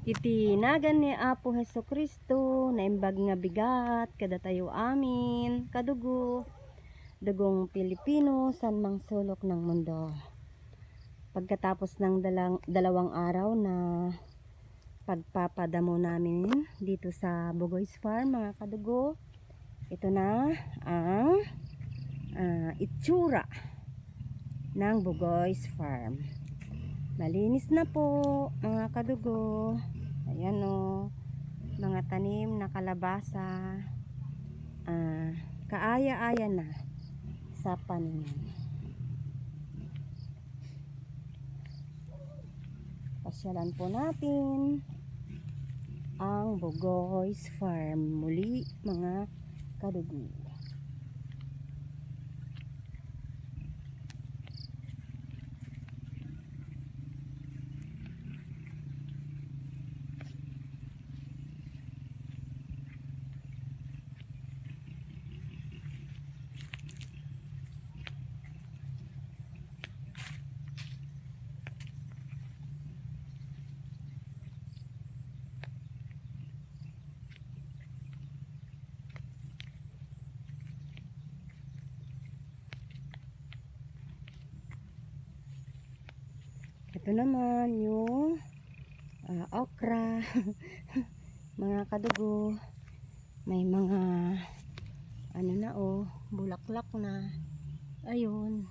Itinagan ni Apo Heso Kristo na imbag nga bigat kada tayo amin kadugo dugong Pilipino san mang sulok ng mundo. Pagkatapos ng dalang, dalawang araw na pagpapadamo namin dito sa Bugoy's Farm mga kadugo, ito na ang ah, itsura ng Bugoy's Farm. Malinis na po mga kadugo. Ayan o. Mga tanim na kalabasa. Ah, kaaya-aya na sa pananim. Pasyalan po natin ang Bugoy's Farm muli mga kadugo. Ito naman yung ah, okra. mga kadugo. May mga ano na oh, bulaklak na. Ayun.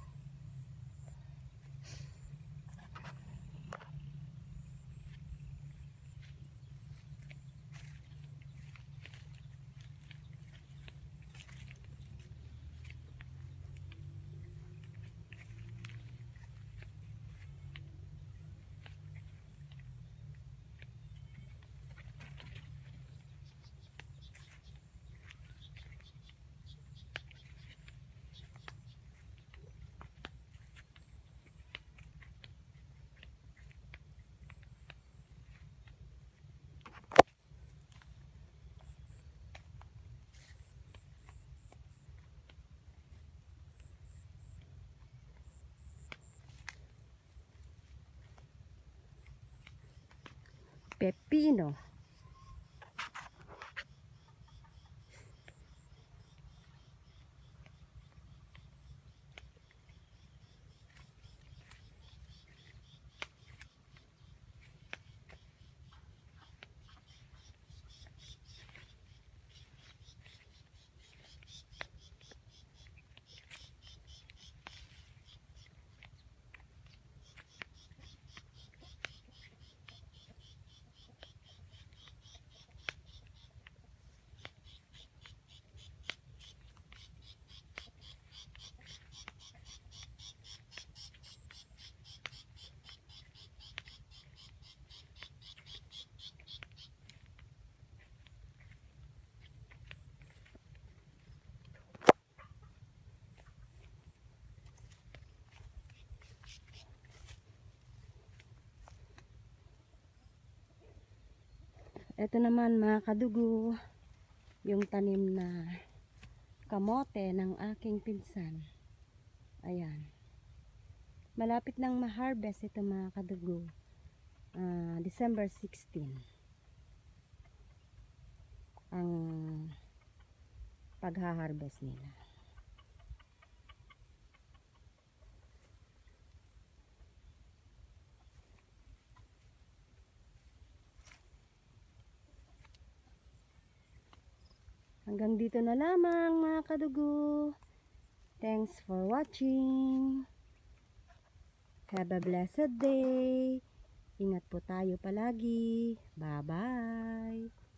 Pepino. Ito naman mga kadugo, yung tanim na kamote ng aking pinsan. Ayan. Malapit nang ma-harvest ito mga kadugo. Ah, December 16. Ang pagha-harvest nila. Hanggang dito na lamang mga kadugo. Thanks for watching. Have a blessed day. Ingat po tayo palagi. Bye-bye.